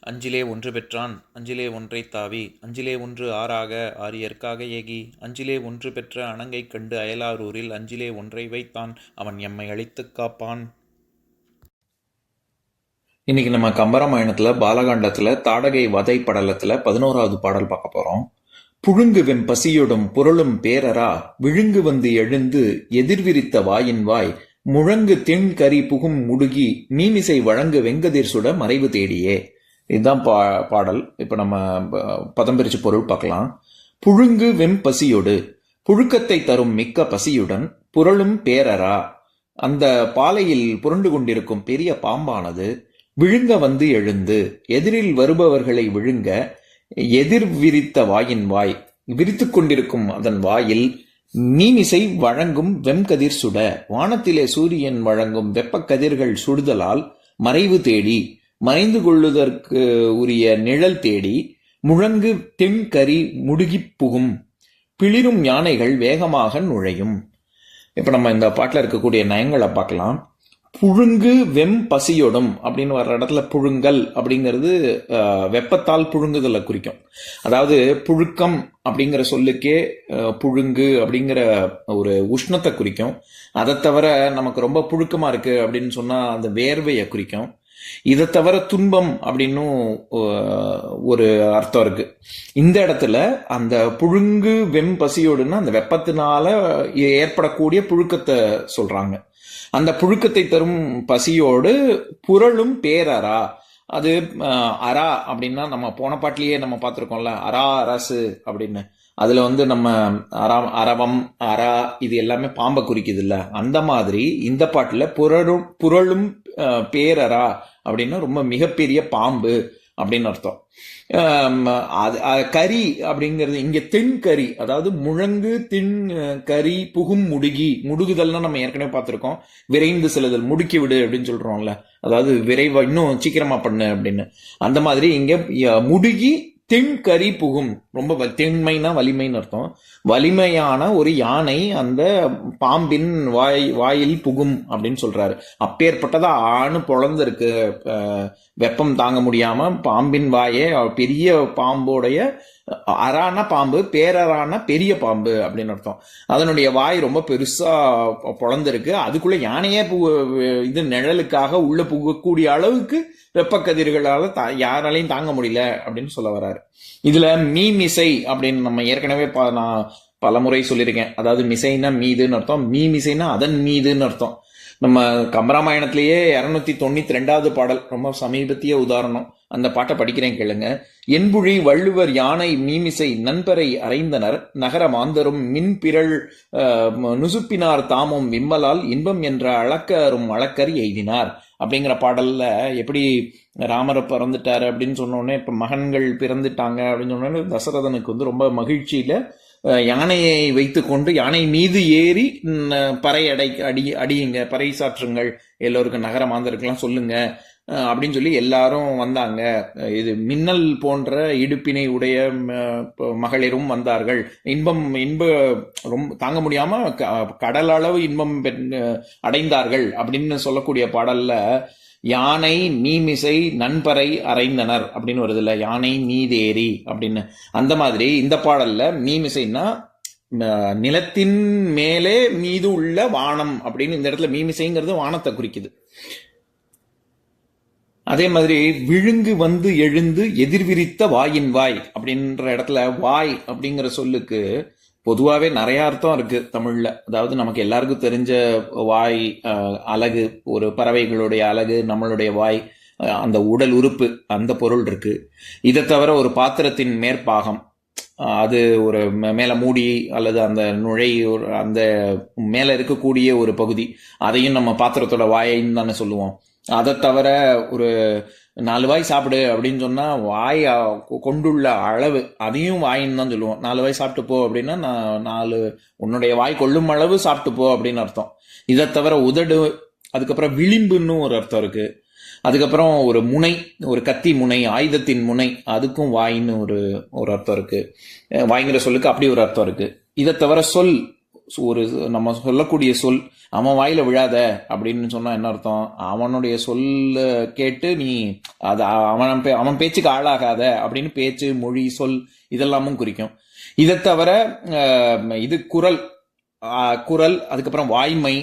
அஞ்சிலே ஒன்று பெற்றான் அஞ்சிலே ஒன்றை தாவி அஞ்சிலே ஒன்று ஆறாக ஆரியற்காக ஏகி அஞ்சிலே ஒன்று பெற்ற அணங்கை கண்டு அயலாரூரில் அஞ்சிலே ஒன்றை வைத்தான் அவன் எம்மை அழித்துக் காப்பான். இன்னைக்கு நம்ம கம்பராமாயணத்துல பாலகாண்டத்துல தாடகை வதை படலத்துல பதினோராவது பாடல் பார்க்க போறோம். புழுங்கு வெண் பசியொடும் புரளும் பேரரா விழுங்கு வந்து எழுந்து எதிர்விரித்த வாயின் வாய் முழங்கு திண் கரி புகும் முடுகி மீமிசை வழங்கு வெங்கதிர் சுட மறைவு தேடியே. இதுதான் பா பாடல். இப்போ நம்ம ப- பதம் பிரித்து பொருள் பார்க்கலாம். புழுங்கு வெம் பசியொடு புழுக்கத்தை தரும் மிக்க பசியுடன் புரளும் பேரரா அந்த பாலையில் புரண்டு கொண்டிருக்கும் பெரிய பாம்பானது விழுங்க வந்து எழுந்து எதிரில் வருபவர்களை விழுங்க எதிர் விரித்த வாயின் வாய் விரித்து கொண்டிருக்கும் அதன் வாயில் நீமிசை வழங்கும் வெம்கதிர் சுட வானத்திலே சூரியன் வழங்கும் வெப்பக்கதிர்கள் சுடுதலால் மறைவு தேடி மறைந்து கொள்ளுதற்கு உரிய நிழல் தேடி முழங்கு தென்கரி முடுகிப் புகும். பிளிரும் யானைகள் வேகமாக நுழையும். இப்போ நம்ம இந்த பாட்டில் இருக்கக்கூடிய நயங்களை பார்க்கலாம். புழுங்கு வெம் பசியோடும் அப்படின்னு வர்ற இடத்துல புழுங்கல் அப்படிங்கிறது வெப்பத்தால் புழுங்குதலை குறிக்கும். அதாவது புழுக்கம் அப்படிங்கிற சொல்லுக்கே புழுங்கு அப்படிங்கிற ஒரு உஷ்ணத்தை குறிக்கும். அதை தவிர நமக்கு ரொம்ப புழுக்கமாக இருக்குது அப்படின்னு சொன்னால் அந்த வேர்வையை குறிக்கும். இதை தவிர துன்பம் அப்படின்னும் ஒரு அர்த்தம் இருக்கு. இந்த இடத்துல அந்த புழுங்கு வெம் பசியோடுன்னா அந்த வெப்பத்தினால ஏற்படக்கூடிய புழுக்கத்தை சொல்றாங்க. அந்த புழுக்கத்தை தரும் பசியோடு புரளும் பேரரா அது அஹ், அரா அப்படின்னா நம்ம போன பாட்டிலேயே நம்ம பார்த்துருக்கோம்ல அரா அரசு அப்படின்னு. அதுல வந்து நம்ம அரா அரவம் அரா இது எல்லாமே பாம்பை குறிக்குது இல்ல அந்த மாதிரி இந்த பாட்டுல புரளும் புரளும் பேரரா அப்படின்னா ரொம்ப மிகப்பெரிய பாம்பு அப்படின்னு அர்த்தம். அது கறி அப்படிங்கிறது இங்கே தென்கறி அதாவது முழங்கு தின் கறி கரி புகும் முடுகி முடுகுதல்னா நம்ம ஏற்கனவே பார்த்துருக்கோம். விரைந்து செலுதல் முடுக்கி விடு அப்படின்னு சொல்கிறோம்ல அதாவது விரைவா இன்னும் சீக்கிரமாக பண்ணு அப்படின்னு. அந்த மாதிரி இங்கே முடுகி தென் புகும். ரொம்ப வ- வலிமைன்னு அர்த்தம். வலிமையான ஒரு யானை அந்த பாம்பின் வாய் வாயில் புகும் அப்படின்னு சொல்றாரு. அப்பேற்பட்டதா ஆணு பொழந்திருக்கு. வெப்பம் தாங்க முடியாம பாம்பின் வாயே பெரிய பாம்போடைய அறான பாம்பு பேரரான பெரிய பாம்பு அப்படின்னு அர்த்தம். அதனுடைய வாய் ரொம்ப பெருசா பொழந்திருக்கு அதுக்குள்ள யானையே பு இது நிழலுக்காக உள்ள புகக்கூடிய அளவுக்கு வெப்பக்கதிர்களால் தா யாராலையும் தாங்க முடியல அப்படின்னு சொல்ல வராரு. இதுல மீ மிசை அப்படின்னு நம்ம ஏற்கனவே ப- நான் பல முறை சொல்லியிருக்கேன். அதாவது மிசைனா மீதுன்னு அர்த்தம். மீ மிசைனா அதன் மீதுன்னு அர்த்தம். நம்ம கம்பராமாயணத்திலேயே இரநூத்தி தொண்ணூத்தி ரெண்டாவது பாடல் ரொம்ப சமீபத்திய உதாரணம். அந்த பாட்டை படிக்கிறேன் கேளுங்க. என்புழி வள்ளுவர் யானை மீமிசை நண்பரை அறைந்தனர். நகர மாந்தரும் மின்பிரள் நுசுப்பினார் தாமும் விம்மலால். இன்பம் என்ற அளக்கரும் அளக்கர் எய்தினார். அப்படிங்கிற பாடல்ல எப்படி ராமரை பிறந்துட்டாரு அப்படின்னு சொன்னோடனே இப்போ இப்ப மகன்கள் பிறந்துட்டாங்க அப்படின்னு சொன்னோடனே தசரதனுக்கு வந்து ரொம்ப மகிழ்ச்சியில யானையை வைத்துக்கொண்டு யானை மீது ஏறி பறை அடை அடி அடியுங்க பறை சாற்றுங்கள் எல்லோருக்கும் நகர மாந்தருக்கெல்லாம் சொல்லுங்க அப்படின்னு சொல்லி எல்லாரும் வந்தாங்க. இது மின்னல் போன்ற இடுப்பினை உடைய ம- மகளிரும் வந்தார்கள். இன்பம் இன்ப ரொம்ப தாங்க முடியாம க- கடல் அளவு இன்பம் பெண் அடைந்தார்கள் அப்படின்னு சொல்லக்கூடிய பாடல்ல யானை மீமிசை நண்பரை அறைந்தனர் அப்படின்னு வருது இல்ல யானை மீதேறி அப்படின்னு. அந்த மாதிரி இந்த பாடல்ல மீமிசைன்னா நிலத்தின் மேலே மீது உள்ள வானம் அப்படின்னு இந்த இடத்துல மீமிசைங்கிறது வானத்தை குறிக்குது. அதே மாதிரி விழுங்கு வந்து எழுந்து எதிர்விரித்த வாயின் வாய் அப்படின்ற இடத்துல வாய் அப்படிங்கிற சொல்லுக்கு பொதுவாகவே நிறைய அர்த்தம் இருக்கு தமிழ்ல. அதாவது நமக்கு எல்லாருக்கும் தெரிஞ்ச வாய் அழகு அலகு ஒரு பறவைகளுடைய அலகு நம்மளுடைய வாய் அந்த உடல் உறுப்பு அந்த பொருள் இருக்கு. இதை தவிர ஒரு பாத்திரத்தின் மேற்பாகம் அது ஒரு மே- மேல மூடி அல்லது அந்த நுழை அந்த மேல இருக்கக்கூடிய ஒரு பகுதி அதையும் நம்ம பாத்திரத்தோட வாயின்னு தானே சொல்லுவோம். அதை தவிர ஒரு நாலு வாய் சாப்பிடு அப்படின்னு சொன்னால் வாய் கொண்டுள்ள அளவு அதையும் வாயின்னு தான் சொல்லுவோம். நாலு வாய் சாப்பிட்டு போ அப்படின்னா நான் நாலு உன்னுடைய வாய் கொள்ளும் அளவு சாப்பிட்டு போ அப்படின்னு அர்த்தம். இதை தவிர உதடு அதுக்கப்புறம் விளிம்புன்னு ஒரு அர்த்தம் இருக்குது அதுக்கப்புறம் ஒரு முனை ஒரு கத்தி முனை ஆயுதத்தின் முனை அதுக்கும் வாயின்னு ஒரு ஒரு அர்த்தம் இருக்குது வாய்ங்கிற சொல்லுக்கு அப்படி ஒரு அர்த்தம் இருக்குது இதை தவிர சொல் ஒரு நம்ம சொல்லக்கூடிய சொல் அவன் வாயில விழாத அப்படின்னு சொன்னால் என்ன அர்த்தம்? அவனுடைய சொல்ல கேட்டு நீ அது அவன் பே- அவன் பேச்சுக்கு ஆளாகாத அப்படின்னு பேச்சு மொழி சொல் இதெல்லாமும் குறிக்கும். இதை தவிர இது குரல். ஆஹ், குரல் அதுக்கப்புறம் வாய்மை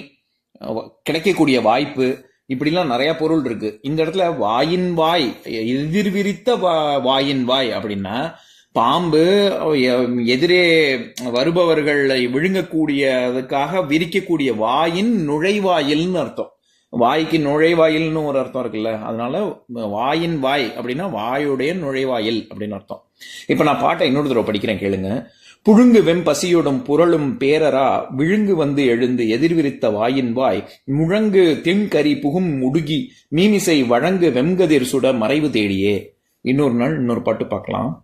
கிடைக்கக்கூடிய வாய்ப்பு இப்படிலாம் நிறைய பொருள் இருக்கு. இந்த இடத்துல வாயின் வாய் எதிர்விரித்த வா- வாயின் வாய் அப்படின்னா பாம்பு எதிரே வருபவர்களை விழுங்கக்கூடியதுக்காக விரிக்கக்கூடிய வாயின் நுழைவாயில்னு அர்த்தம். வாய்க்கு நுழைவாயில்னு ஒரு அர்த்தம் இருக்குல்ல. அதனால வாயின் வாய் அப்படின்னா வாயுடைய நுழைவாயில் அப்படின்னு அர்த்தம். இப்ப நான் பாட்டை இன்னொரு தடவை படிக்கிறேன் கேளுங்க. புழுங்கு வெம்பசியோடும் புரளும் பேரரா விழுங்கு வந்து எழுந்து எதிர்விரித்த வாயின் வாய் முழங்கு தென்கரி புகும் முடுகி மீமிசை வழங்கு வெம்கதிர் சுட மறைவு தேடியே. இன்னொரு நாள் இன்னொரு பாட்டு பார்க்கலாம்.